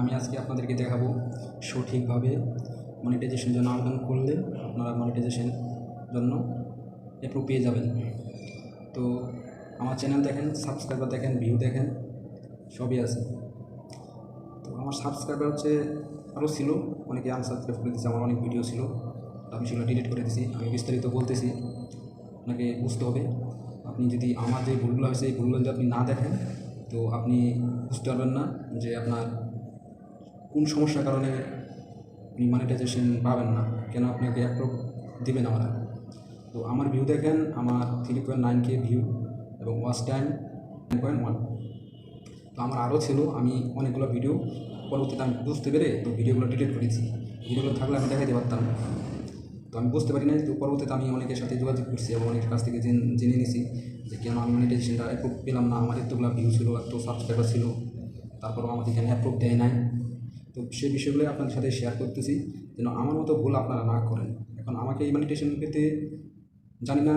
আমি আজকে আপনাদেরকে দেখাবো সঠিকভাবে মনিটাইজেশন জন্য আবেদন করলে আপনারা মনিটাইজেশন জন্য অ্যাপ্রুভ পেয়ে যাবেন। তো আমার চ্যানেল দেখেন সাবস্ক্রাইবার দেখেন ভিউ দেখেন, সবই আছে। তো আমার সাবস্ক্রাইবার হচ্ছে আরও ছিল, অনেকে আনসাবস্ক্রাইব করে দিয়েছে, আমার অনেক ভিডিও ছিল। আমি সেগুলো ডিলিট করে দিয়েছি আমি বিস্তারিত বলতেছি, আপনাকে বুঝতে হবে। আপনি যদি আমার যে ভুলগুলো হয়েছে, এই ভুলগুলো যদি আপনি না দেখেন, তো আপনি বুঝতে পারবেন না যে আপনার কোন সমস্যার কারণে আপনি মানিটাইজেশন পাবেন না? কেন আপনাকে অ্যাপ্রুভ দিবেন আমরা তো আমার ভিউ দেখেন, আমার three point nine K view এবং watch time nine point one তো আমার আরও ছিল, আমি অনেকগুলো ভিডিও পরবর্তীতে আমি বুঝতে পেরে তো ভিডিওগুলো ডিলিট করেছি ভিডিওগুলো থাকলে আমি দেখাতে পারতাম। না তো আমি বুঝতে পারি নাই, তো পরবর্তীতে আমি অনেকের সাথে যোগাযোগ করছি এবং অনেকের কাছ থেকে জেনে নিছি যে কেন আমি মনিটাইজেশনটা অ্যাপ্রুভ পেলাম না। আমার এতগুলো ভিউ ছিল, এত সাবস্ক্রাইবার ছিল। তারপরও আমাদের এখানে অ্যাপ্রুভ দেয় নাই। তো সেই বিষয়গুলো আপনাদের সাথে শেয়ার করতেছি, যেন আমার মতো ভুল আপনারা না করেন। এখন আমাকে এই মনিটেশন পেতে জানি না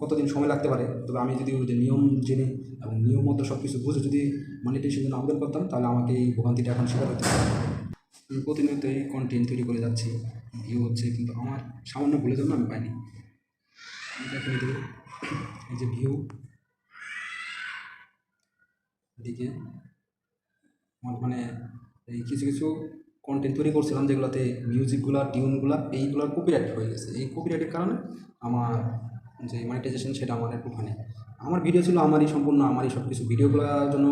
কতদিন সময় লাগতে পারে, তবে আমি যদি ওই যে নিয়ম জেনে এবং নিয়ম মতো সব কিছু বুঝে যদি মনিটেশন জন্য আবেদন করতাম, তাহলে আমাকে এই ভোগান্তিটা এখন স্বীকার হতে আমি প্রতিনিয়ত এই কন্টেন্ট তৈরি করে যাচ্ছি ভিউ হচ্ছে, কিন্তু আমার সামান্য ভুলের জন্য আমি পাইনি। আমি দেখে নিতে এই যে ভিউ এদিকে, আমার মানে এই কিছু কিছু কন্টেন্ট তৈরি করছিলাম যেগুলোতে মিউজিকগুলো টিউনগুলো এইগুলোর কপিরাইট হয়ে গেছে। এই কপিরাইটের কারণে আমার যে মনিটাইজেশন সেটা আমার একটু হয় আমার ভিডিও ছিল আমারই সম্পূর্ণ, আমারই সব কিছু ভিডিওগুলোর জন্য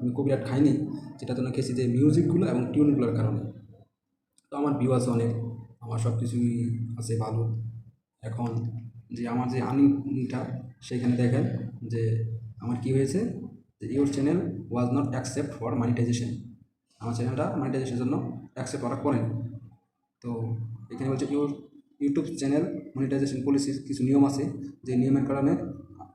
আমি কপিরাইট খাইনি যেটা জন্য খেয়েছি যে মিউজিকগুলো এবং টিউনগুলোর কারণে। তো আমার ভিউ আছে অনেক, আমার সব কিছুই আছে ভালো। এখন যে আমার যে আর্নিংটা সেখানে দেখেন যে আমার কি হয়েছে, যে your channel was not accept for monetization আমার চ্যানেলটা মনিটাইজেশনের জন্য অ্যাকসেপ্ট করা করেনি তো এখানে বলছে ইউর ইউটিউব চ্যানেল মনিটাইজেশন পলিসির কিছু নিয়ম আছে, যে নিয়মের কারণে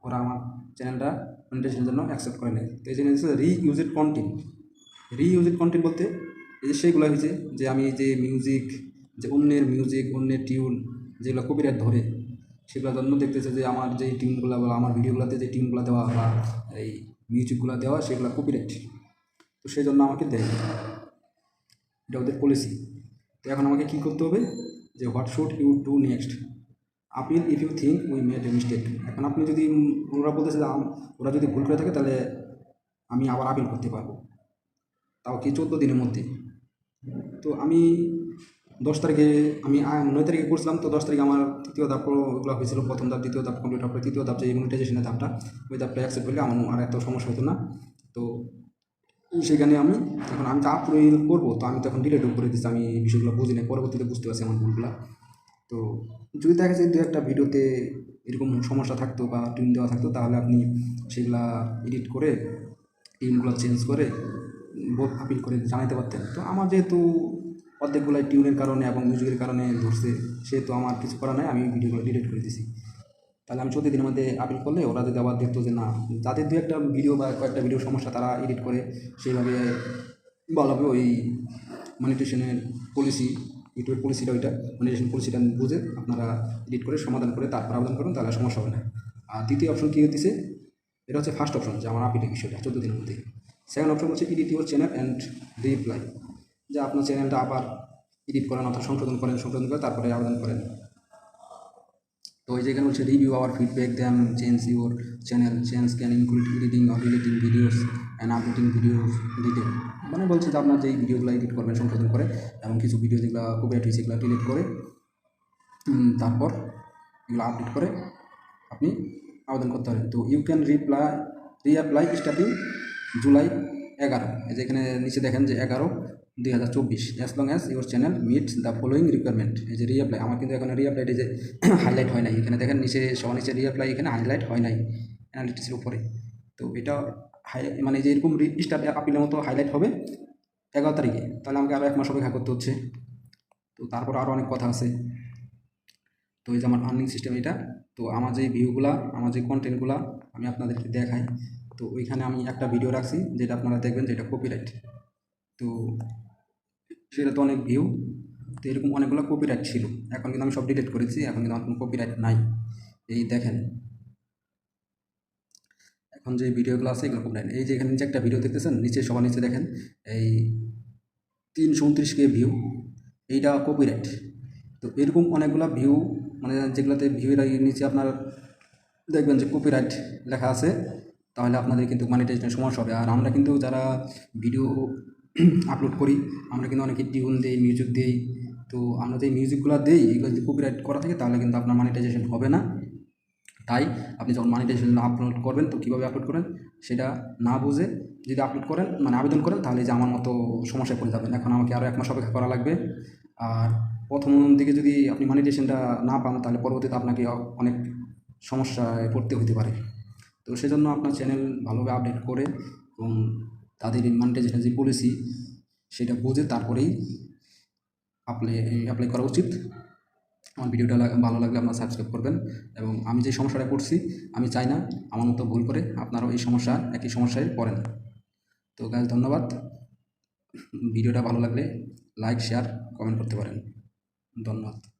ওরা আমার চ্যানেলটা মনিটাইজেশনের জন্য অ্যাকসেপ্ট করে নেয়। তো এই জন্য reused content reused content বলতে এই যে সেইগুলো হয়েছে যে আমি যে মিউজিক যে অন্যের মিউজিক অন্যের টিউন যেগুলো কপিরাইট ধরে, সেগুলোর জন্য দেখতেছে যে আমার যে টিউনগুলো বা আমার ভিডিওগুলোতে যে টিউনগুলো দেওয়া বা এই মিউজিকগুলো দেওয়া, সেগুলো কপিরাইট তো সেই জন্য আমাকে দেয় এটা ওদের পলিসি তো এখন আমাকে কী করতে হবে? যে what should you do next appeal if you think we made a mistake এখন আপনি যদি ওরা বলতেছে যে ওরা যদি ভুল করে থাকে, তাহলে আমি আবার আপিল করতে পারব। তাও কি চোদ্দ দিনের মধ্যে? তো আমি দশ তারিখে আমি নয় তারিখে করছিলাম, তো দশ তারিখে আমার তৃতীয় ধাপ ওগুলো হয়েছিল। প্রথম ধাপ, দ্বিতীয় ধাপ, কমপ্লিট হওয়ার তৃতীয় ধাপ যে ইমিউনিটাইজেশনের ধাপটা, ওই ধাপটা অ্যাকসেপ্ট করলে আমার আর এত সমস্যা হতো না। তো সেখানে আমি, এখন আমি তো আপ্রুভ করব, তো আমি তখন ডিলেটও করে দিচ্ছি আমি এই বিষয়গুলো বুঝি না পরবর্তীতে বুঝতে পারছি আমার ভুলগুলো। তো যদি দেখা যায় দু একটা ভিডিওতে এরকম সমস্যা থাকতো বা টিউন দেওয়া থাকতো, তাহলে আপনি সেগুলা এডিট করে টিউনগুলো চেঞ্জ করে আপিল করে জানাতে পারতেন। তো আমার যেহেতু অর্ধেকগুলাই টিউনের কারণে এবং মিউজিকের কারণে ধরছে, সেহেতু আমার কিছু করা নাই, আমি ভিডিওগুলো ডিলিট করে দিছি। তাহলে আমি চোদ্দ দিনের মধ্যে আপিল করলে ওরা যদি আবার দেখতো যে না যাদের দু একটা ভিডিও বা কয়েকটা ভিডিও সমস্যা তারা এডিট করে সেইভাবে ভালোভাবে ওই মনিটেশনের পলিসি ইউটিউবের পলিসিটা ওইটা মনিটেশন পলিসিটা বুঝে আপনারা এডিট করে সমাধান করে তারপর আবেদন করুন, তাহলে সমস্যা হবে না। আর দ্বিতীয় অপশন কী হতেছে এটা হচ্ছে ফার্স্ট অপশন যে আমার আপিলের বিষয়টা, চোদ্দ দিনের মধ্যে। সেকেন্ড অপশন হচ্ছে edit your channel and reply যে আপনার চ্যানেলটা আবার এডিট করেন অথবা সংশোধন করেন, সংশোধন করে তারপরে আবেদন করেন। তো ওই যেখানে বলছে review our feedback then change your channel change can include editing or videos and uploading videos detail মানে বলছে যে আপনার যেই ভিডিওগুলো এডিট করবেন, সংশোধন করে এবং কিছু ভিডিও যেগুলো কপিরাইট হয়েছে সেগুলো ডিলিট করে তারপর এগুলো আপডেট করে আপনি আবেদন করতে পারেন। তো you can reply reapply starting July এগারো। এই যে এখানে নিচে দেখেন যে এগারো দুই হাজার চব্বিশ। As long as your channel meets the following requirement এই যে রিঅ্যাপ্লাই আমার কিন্তু এখন রিঅ্যাপ্লাইট যে হাইলাইট হয় নাই। এখানে দেখেন নিচে, সবার নিচে রিঅ্যাপ্লাই এখানে হাইলাইট হয় নাই অ্যানালিটিক্সের উপরে। তো এটা হাই মানে যে এরকম স্টার আপিলের মতো হাইলাইট হবে এগারো তারিখে। তাহলে আমাকে আরও এক মাস অপেক্ষা করতে হচ্ছে। তো তারপর আরও অনেক কথা আছে। তো এই যে আমার আর্নিং সিস্টেম এটা, তো আমার যে ভিউগুলা আমার যে কন্টেন্টগুলা আমি আপনাদেরকে দেখাই। তো ওইখানে আমি একটা ভিডিও রাখছি, যেটা আপনারা দেখবেন, যেটা কপিরাইট তো সেটা তো অনেক ভিউ তো এরকম অনেকগুলো কপিরাইট ছিল। এখন কিন্তু আমি সব ডিলিট করেছি, এখন কিন্তু আমার কোনো কপিরাইট নাই। এই দেখেন। এখন যে ভিডিওগুলো আছে, এগুলো কপিরাইট এই যে এখানে নিচে একটা ভিডিও দেখতেছেন? নিচে, সবার নিচে দেখেন। এই তিনশো উনত্রিশ কে ভিউ এইটা কপিরাইট তো এরকম অনেকগুলো ভিউ মানে যেগুলোতে ভিউয়ের নিচে আপনার দেখবেন যে কপিরাইট লেখা আছে, তাহলে আপনাদের কিন্তু মনিটাইজেশনের সমস্যা হবে। আর আমরা কিন্তু যারা ভিডিও আপলোড করি। আমরা কিন্তু অনেকে টিউন দিই মিউজিক দিই। তো আমরা যে মিউজিকগুলো দিই, এগুলো যদি কপিরাইট করা থাকে, তাহলে কিন্তু আপনার মানিটাইজেশন হবে না। তাই আপনি যখন মনিটাইজেশন আপলোড করবেন, তো কীভাবে আপলোড করেন? সেটা না বুঝে যদি আপলোড করেন মানে আবেদন করেন, তাহলে যে আমার মতো সমস্যায় পড়ে যাবেন। এখন আমাকে আরও এক মাস অপেক্ষা করা লাগবে। আর প্রথম দিকে যদি আপনি মনিটাইজেশনটা না পান, তাহলে পরবর্তীতে আপনাকে অনেক সমস্যায় পড়তে হতে পারে। তো সেজন্য আপনার চ্যানেল ভালোভাবে আপডেট করে, এবং তাদের মনিটাইজেশন যে পলিসি সেটা বুঝে তারপরেই অ্যাপ্লাই অ্যাপ্লাই করা উচিত। আমার ভিডিওটা ভালো লাগলে আপনারা সাবস্ক্রাইব করবেন এবং আমি যে সমস্যাটা করছি, আমি চাই না আমার মতো ভুল করে আপনারাও এই সমস্যা, একই সমস্যায় পড়েন। তো গাছ ধন্যবাদ। ভিডিওটা ভালো লাগলে লাইক শেয়ার কমেন্ট করতে পারেন। ধন্যবাদ।